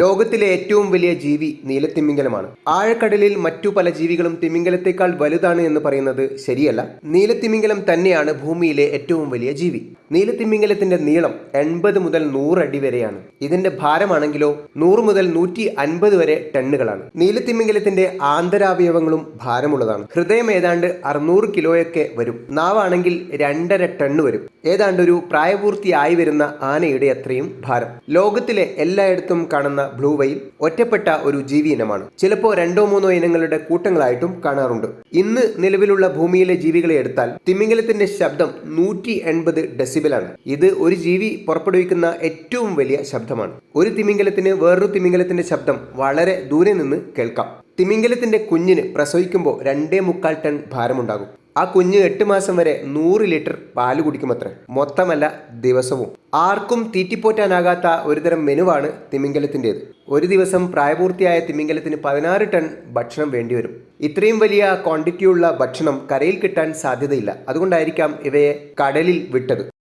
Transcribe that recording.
ലോകത്തിലെ ഏറ്റവും വലിയ ജീവി നീലത്തിമിംഗലമാണ്. ആഴക്കടലിൽ മറ്റു പല ജീവികളും തിമിംഗലത്തെക്കാൾ വലുതാണ് എന്ന് പറയുന്നത് ശരിയല്ല. നീലത്തിമിംഗലം തന്നെയാണ് ഭൂമിയിലെ ഏറ്റവും വലിയ ജീവി. നീലത്തിമിംഗലത്തിന്റെ നീളം എൺപത് മുതൽ നൂറ് അടി വരെയാണ്. ഇതിന്റെ ഭാരമാണെങ്കിലോ നൂറ് മുതൽ നൂറ്റി അൻപത് വരെ ടണ്ണുകളാണ്. നീലത്തിമിംഗലത്തിന്റെ ആന്തരാവയവങ്ങളും ഭാരമുള്ളതാണ്. ഹൃദയം ഏതാണ്ട് അറുന്നൂറ് കിലോയൊക്കെ വരും. നാവാണെങ്കിൽ രണ്ടര ടണ്ണ് വരും. ഏതാണ്ട് ഒരു പ്രായപൂർത്തിയായി വരുന്ന ആനയുടെ അത്രയും ഭാരം. ലോകത്തിലെ എല്ലായിടത്തും കാണുന്ന ബ്ലൂ വൈൽ ഒറ്റപ്പെട്ട ഒരു ജീവി ഇനമാണ്. ചിലപ്പോൾ രണ്ടോ മൂന്നോ ഇനങ്ങളുടെ കൂട്ടങ്ങളായിട്ടും കാണാറുണ്ട്. ഇന്ന് നിലവിലുള്ള ഭൂമിയിലെ ജീവികളെ എടുത്താൽ തിമിംഗലത്തിന്റെ ശബ്ദം നൂറ്റി എൺപത് ഡെസിബലാണ്. ഇത് ഒരു ജീവി പുറപ്പെടുവിക്കുന്ന ഏറ്റവും വലിയ ശബ്ദമാണ്. ഒരു തിമിംഗലത്തിന് വേറൊരു തിമിംഗലത്തിന്റെ ശബ്ദം വളരെ ദൂരെ നിന്ന് കേൾക്കാം. തിമിംഗലത്തിന്റെ കുഞ്ഞിന് പ്രസവിക്കുമ്പോൾ രണ്ടേ മുക്കാൽ ടൺ ഭാരമുണ്ടാകും. ആ കുഞ്ഞ് എട്ട് മാസം വരെ നൂറ് ലിറ്റർ പാൽ കുടിക്കുമത്രേ. മൊത്തമല്ല ദിവസവും. ആർക്കും തീറ്റിപ്പോറ്റാനാകാത്ത ഒരുതരം മെനുവാണ് തിമിംഗലത്തിന്റെത്. ഒരു ദിവസം പ്രായപൂർത്തിയായ തിമിംഗലത്തിന് പതിനാറ് ടൺ ഭക്ഷണം വേണ്ടിവരും. ഇത്രയും വലിയ ക്വാണ്ടിറ്റിയുള്ള ഭക്ഷണം കരയിൽ കിട്ടാൻ സാധ്യതയില്ല. അതുകൊണ്ടായിരിക്കാം ഇവയെ കടലിൽ വിട്ടത്.